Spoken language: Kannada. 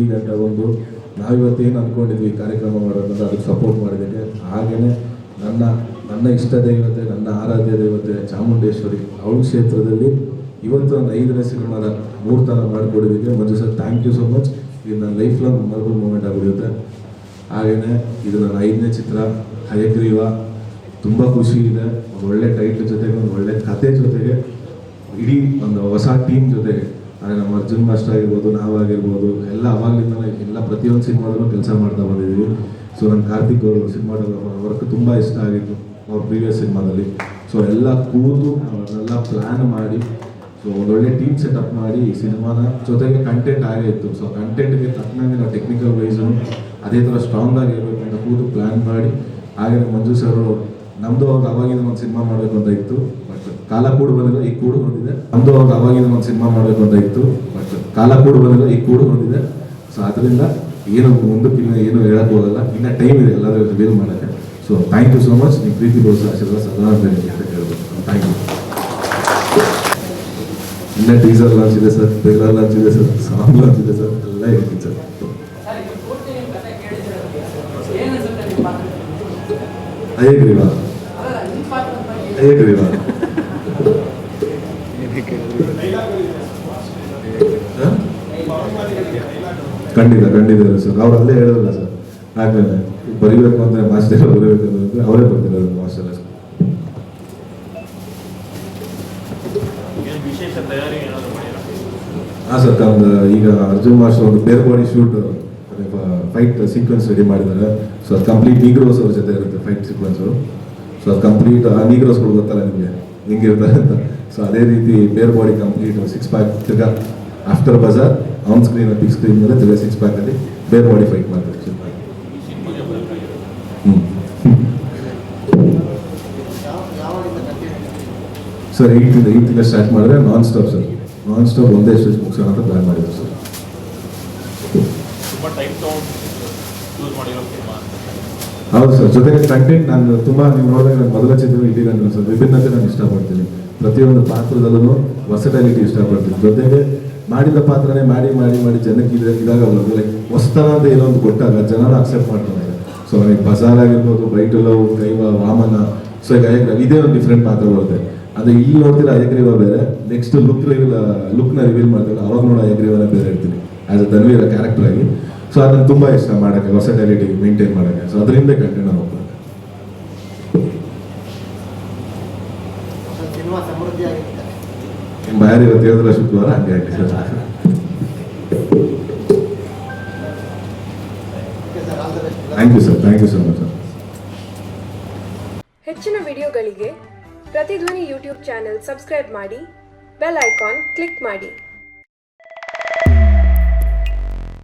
ಇಲ್ಲಿ ಒಂದು ನಾವಿವತ್ತು ಏನು ಅಂದ್ಕೊಂಡಿದ್ವಿ ಕಾರ್ಯಕ್ರಮ ಮಾಡೋದಂದ್ರೆ ಅದಕ್ಕೆ ಸಪೋರ್ಟ್ ಮಾಡಿದ್ದಕ್ಕೆ ಹಾಗೆಯೇ ನನ್ನ ನನ್ನ ಇಷ್ಟ ದೇವತೆ, ನನ್ನ ಆರಾಧ್ಯ ದೇವತೆ ಚಾಮುಂಡೇಶ್ವರಿ ಅವಳ ಕ್ಷೇತ್ರದಲ್ಲಿ ಇವತ್ತು ಒಂದು ಐದನೇ ಸಿನಿಮಾದ ಮೂರ್ತನ ಮಾಡಿಕೊಡಿದ್ದೀನಿ Manju sir thank you so much ಇದು ನನ್ನ ಲೈಫ್ ಲಾಂಗ್ ಮೆಮೊರಬಲ್ ಮೂಮೆಂಟ್ ಆಗಿಬಿಡುತ್ತೆ. ಹಾಗೆಯೇ ಇದು ನನ್ನ ಐದನೇ ಚಿತ್ರ, ಹಯಗ್ರೀವ. ತುಂಬ ಖುಷಿ ಇದೆ. ಒಂದು ಒಳ್ಳೆ ಟೈಟ್ಲ್ ಜೊತೆಗೆ, ಒಂದು ಒಳ್ಳೆ ಕತೆ ಜೊತೆಗೆ, ಇಡೀ ಒಂದು ಹೊಸ ಟೀಮ್ ಜೊತೆಗೆ. ನಮ್ಮ ಅರ್ಜುನ್ ಮಾಸ್ಟರ್ ಆಗಿರ್ಬೋದು ನಾವಾಗಿರ್ಬೋದು ಎಲ್ಲ ಅವಾಗಲಿಂದ ಎಲ್ಲ ಪ್ರತಿಯೊಂದು ಸಿನಿಮಾದಲ್ಲೂ ಕೆಲಸ ಮಾಡ್ತಾ ಬಂದಿದ್ದೀವಿ. ಸೊ ನನ್ನ ಕಾರ್ತಿಕ್ ಅವರು ಸಿನಿಮಾಟೋಗ್ರಫರ್ ವರ್ಕ್ ತುಂಬ ಇಷ್ಟ ಆಗಿತ್ತು, ಅವ್ರ ಪ್ರೀವಿಯಸ್ ಸಿನಿಮಾದಲ್ಲಿ. ಸೊ ಎಲ್ಲ ಕೂತು ಅವನ್ನೆಲ್ಲ ಪ್ಲ್ಯಾನ್ ಮಾಡಿ ಸೊ ಒಂದೊಳ್ಳೆ ಟೀಮ್ ಸೆಟಪ್ ಮಾಡಿ ಈ ಸಿನಿಮಾನ ಜೊತೆಗೆ ಕಂಟೆಂಟ್ ಆಗೇ ಇತ್ತು. ಸೊ ಕಂಟೆಂಟ್ಗೆ ತಕ್ಕನಂಗೆ ನಾವು ಟೆಕ್ನಿಕಲ್ ವೈಸು ಅದೇ ಥರ ಸ್ಟ್ರಾಂಗ್ ಆಗಿರಬೇಕು ಅಂತ ಕೂತು ಪ್ಲ್ಯಾನ್ ಮಾಡಿ. ಹಾಗೆ ಮಂಜು ಸರ್ ನಮ್ಮದು ಅವ್ರು ಅವಾಗಿಂದ ಒಂದು ಸಿನಿಮಾ ಮಾಡಬೇಕು ಅಂತ ಇತ್ತು. ಕಾಲ ಕೂಡ ಬಂದಿಲ್ಲ ಈ ಕೂಡ ಬಂದಿದೆ. ನಮ್ಮದು ಅವ್ರಿಗೆ ಅವಾಗಿನ ಒಂದು ಸಿನಿಮಾ ಮಾಡಬೇಕು ಅಂತ ಇತ್ತು ಬಟ್ ಕಾಲ ಕೂಡ ಬಂದಿಲ್ಲ ಈ ಕೂಡ ಬಂದಿದೆ. ಸೊ ಅದರಿಂದ ಏನು ಮುಂದಕ್ಕೆ ಇನ್ನು ಏನು ಹೇಳಕ್ ಹೋಗಲ್ಲ. ಇನ್ನ ಟೈಮ್ ಇದೆ ಎಲ್ಲಾದ್ರೂ ರಿವೀಲ್ ಮಾಡೋಕ್ಕೆ. So thank you so much ನಿಮ್ಮ ಪ್ರೀತಿ ಬೋಸ್ ಆಶೀರ್ವಾದ ಸದಾ ಅಂತ ಹೇಳ್ಬೋದು. ಥ್ಯಾಂಕ್ ಯು ಇನ್ನ ಟೀಸರ್ ಲಾಂಚ್ ಇದೆ ಸರ್ ಟ್ರೇಲರ್ ಲಾಂಚ್ ಇದೆ ಸರ್ ಸಾಂಗ್ ಲಾಂಚ್ ಇದೆ ಸರ್ ಎಲ್ಲ ಇರ್ತೀನಿ ಸರ್. ಸರ್ ಈಗ ಪೂರ್ತಿ ನಿಮ್ಮ ಕಥೆ ಕೇಳಿದ್ರೆ ಏನು ಅನ್ಸುತ್ತೆ ನಿಮ್ಮ ಪಾತ್ರ ಅಯ್ಯಗ್ರೀವಾ ಅಲ್ಲ ನಿಮ್ಮ ಪಾತ್ರ ಬಗ್ಗೆ ಅಯ್ಯಗ್ರೀವಾ ಖಂಡಿತ ಖಂಡಿತ ಸರ್. ಅವ್ರು ಅಲ್ಲೇ ಹೇಳಲ್ಲ ಸರ್. ಆದ್ಮೇಲೆ ಬರಿಬೇಕು ಅಂದ್ರೆ ಮಾಸ್ಟರ್ ಬರೀಬೇಕು ಅಂದ್ರೆ ಅವರೇ ಬರ್ತಿರೋದು ಮಾಸ್ಟರ್ ಹಾಂ ಸರ್ ಒಂದು ಈಗ ಅರ್ಜುನ್ ಮಾಸ್ಟರ್ ಒಂದು ಬೇರೆ body shoot fight sequence ready ಮಾಡಿದ್ದಾರೆ. ಸೊ ಅದು ಕಂಪ್ಲೀಟ್ ನೀಗ್ರೋಸ್ ಅವ್ರ ಜೊತೆ ಇರುತ್ತೆ ಫೈಟ್ ಸೀಕ್ವೆನ್ಸು ಸೊ ಅದು ಕಂಪ್ಲೀಟ್ ಆ ನೀಗ್ರೋಸ್ಗಳು ಗೊತ್ತಲ್ಲ ನಿಮಗೆ? ಹೆಂಗಿರ್ತಾರೆ ಅಂತ ಸೊ ಅದೇ ರೀತಿ bare body complete six pack ತಿರ್ಗಾ after Bazaar on screen big screen ಮೇಲೆ ತಿರ್ಗಾ ಸಿಕ್ಸ್ ಪ್ಯಾಕಲ್ಲಿ ಬೇರ್ ಬಾಡಿ ಫೈಟ್ ಮಾಡ್ತಾರೆ. ಹ್ಞೂ ಸರ್ ಏಯ್ಟಿಂದ ಏಯ್ಟಿಂದ ಸ್ಟಾರ್ಟ್ ಮಾಡಿದ್ರೆ non stop sir non stop ಒಂದೇ ಸ್ಟೇಜ್ ಮುಗಿಸೋಣ ಅಂತ ಪ್ಲಾನ್ ಮಾಡಿದ್ರು ಸರ್ ಹೌದು ಸರ್. ಜೊತೆಗೆ ಕಂಟೆಂಟ್ ನಾನು ತುಂಬ ನೀವು ನೋಡಿದಾಗ ನನ್ನ ಮೊದಲ ಚಿತ್ರ ಇಡೀ ನಾನು ಸರ್ ವಿಭಿನ್ನತೆ ನಾನು ಇಷ್ಟಪಡ್ತೀನಿ. ಪ್ರತಿಯೊಂದು ಪಾತ್ರದಲ್ಲೂ ಹೊಸಟಾಲಿಟಿ ಇಷ್ಟಪಡ್ತೀನಿ. ಜೊತೆಗೆ ಮಾಡಿದ ಪಾತ್ರನೇ ಮಾಡಿ ಮಾಡಿ ಮಾಡಿ ಜನಕ್ಕೆ ಇದ್ರೆ ಇದಾಗ ಲೈಕ್ ಹೊಸ್ತನ ಅಂತ ಏನೋ ಒಂದು ಕೊಟ್ಟಾಗ ಜನರು ಅಕ್ಸೆಪ್ಟ್ ಮಾಡ್ತಾರೆ. ಸೊ ಲೈಕ್ ಬಜಾರ್ ಆಗಿರ್ಬೋದು ಬೈಟ್ ಲವ್ ಕೈವ ವಾಮನ ಸೊ ಈಗ ಅಯ್ಯಕ್ರ ಇದೇ ಒಂದು ಡಿಫ್ರೆಂಟ್ ಪಾತ್ರ ಬರುತ್ತೆ ಅಂದರೆ ಇಲ್ಲಿ ನೋಡ್ತೀರ ಅಯ್ಯಗ್ರೀವ ಬೇರೆ ನೆಕ್ಸ್ಟ್ ಲುಕ್ ರಿವೀಲ್ ಲುಕ್ನ ರಿವೀಲ್ ಮಾಡ್ತೀವಿ ಅವಾಗ ನೋಡೋ ಅಯ್ಯಗ್ರೀವನ ಬೇರೆ ಇರ್ತೀನಿ ಆಸ್ ಅ ಧನ್ವೀರ ಕ್ಯಾರೆಕ್ಟರ್ ಆಗಿ. ಸೊ ಅದನ್ನು ತುಂಬ ಇಷ್ಟ ಮಾಡೋಕ್ಕೆ ವರ್ಸಟಾಲಿಟಿ ಮೇಂಟೈನ್ ಮಾಡೋಕ್ಕೆ. ಸೊ ಅದರಿಂದ ಕಂಟೆಂಟ್ ಆಗಿರುತ್ತೆ. ನಿಮ್ಮ ಬಾಯಾರಿ ಇವತ್ತು ಹೇಳಿದ್ರೆ ಶುಕ್ರವಾರ ಹಂಗೆ ಆಗಲಿ sir. Sir all the best thank you sir thank you so much sir ಹೆಚ್ಚಿನ ವಿಡಿಯೋಗಳಿಗೆ ಪ್ರತಿಧ್ವನಿ ಯೂಟ್ಯೂಬ್ ಚಾನೆಲ್ ಸಬ್ಸ್ಕ್ರೈಬ್ ಮಾಡಿ ಬೆಲ್ ಐಕಾನ್ ಕ್ಲಿಕ್ ಮಾಡಿ.